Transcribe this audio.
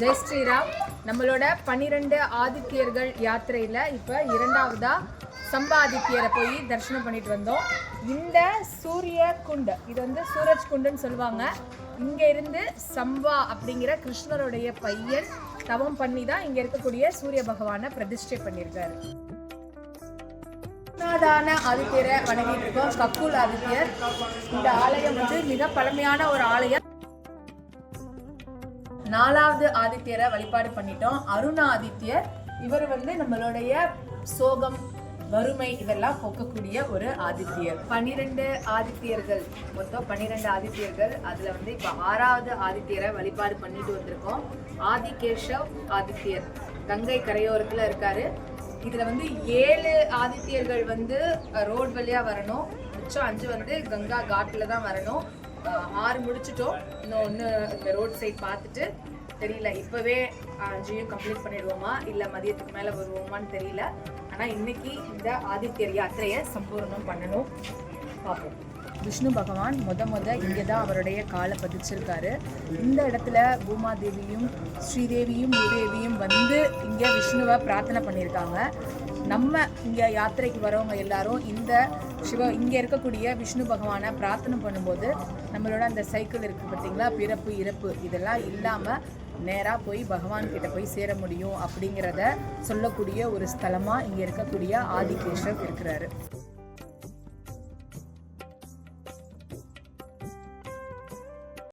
ஜெய் ஸ்ரீராம். நம்மளோட பன்னிரெண்டு ஆதித்யர்கள் யாத்திரையில் இப்போ இரண்டாவதா சம்பாதித்யரை போய் தரிசனம் பண்ணிட்டு வந்தோம். இந்த சூரிய குண்டு இது வந்து சூரஜ் குண்டுன்னு சொல்லுவாங்க. இங்க இருந்து சம்பா அப்படிங்கிற கிருஷ்ணருடைய பையன் தவம் பண்ணி தான் இங்க இருக்கக்கூடிய சூரிய பகவானை பிரதிஷ்டை பண்ணியிருக்காரு. முன்னாதான ஆதித்யரை வணங்கிட்டு இருக்கோம். கக்கூல் ஆதித்யர். இந்த ஆலயம் வந்து மிக பழமையான ஒரு ஆலயம். நாலாவது ஆதித்யரை வழிபாடு பண்ணிட்டோம். அருணாதித்யர் இவர் வந்து நம்மளுடைய சோகம் வறுமை இதெல்லாம் போக்கக்கூடிய ஒரு ஆதித்யர். பன்னிரெண்டு ஆதித்யர்கள் மொத்தம் பன்னிரெண்டு ஆதித்யர்கள். அதுல வந்து இப்ப ஆறாவது ஆதித்யரை வழிபாடு பண்ணிட்டு வந்திருக்கோம். ஆதிகேஷவ் ஆதித்யர் கங்கை கரையோரத்துல இருக்காரு. இதுல வந்து ஏழு ஆதித்யர்கள் வந்து ரோட் வழியா வரணும். மிச்சம் அஞ்சு வந்து கங்கா காட்டில் தான் வரணும். ஆறு முடிச்சிட்டோம். இன்னும் ஒன்று இந்த ரோட் சைட் பார்த்துட்டு தெரியல. இப்போவே அஞ்சையும் கம்ப்ளீட் பண்ணிடுவோமா? இல்லை மதியத்துக்கு மேலே வருவோமான்னு தெரியல. ஆனால் இன்னைக்கு இந்த ஆதித்யர் யாத்திரையை சம்பூர்ணம் பண்ணணும். பார்ப்போம். விஷ்ணு பகவான் முத முத இங்கே தான் அவருடைய காலை பதிச்சிருக்காரு. இந்த இடத்துல பூமாதேவியும் ஸ்ரீதேவியும் பூதேவியும் வந்து இங்கே விஷ்ணுவை பிரார்த்தனை பண்ணியிருக்காங்க. நம்ம இங்கே யாத்திரைக்கு வரவங்க எல்லாரும் இந்த சிவ இங்கே இருக்கக்கூடிய விஷ்ணு பகவானை பிரார்த்தனை பண்ணும்போது நம்மளோட அந்த சைக்கிள் இருக்குது பார்த்தீங்களா? பிறப்பு இறப்பு இதெல்லாம் இல்லாமல் நேராக போய் பகவான்கிட்ட போய் சேர முடியும் அப்படிங்கிறத சொல்லக்கூடிய ஒரு ஸ்தலமாக இங்கே இருக்கக்கூடிய ஆதிகேஷவ் இருக்கிறாரு.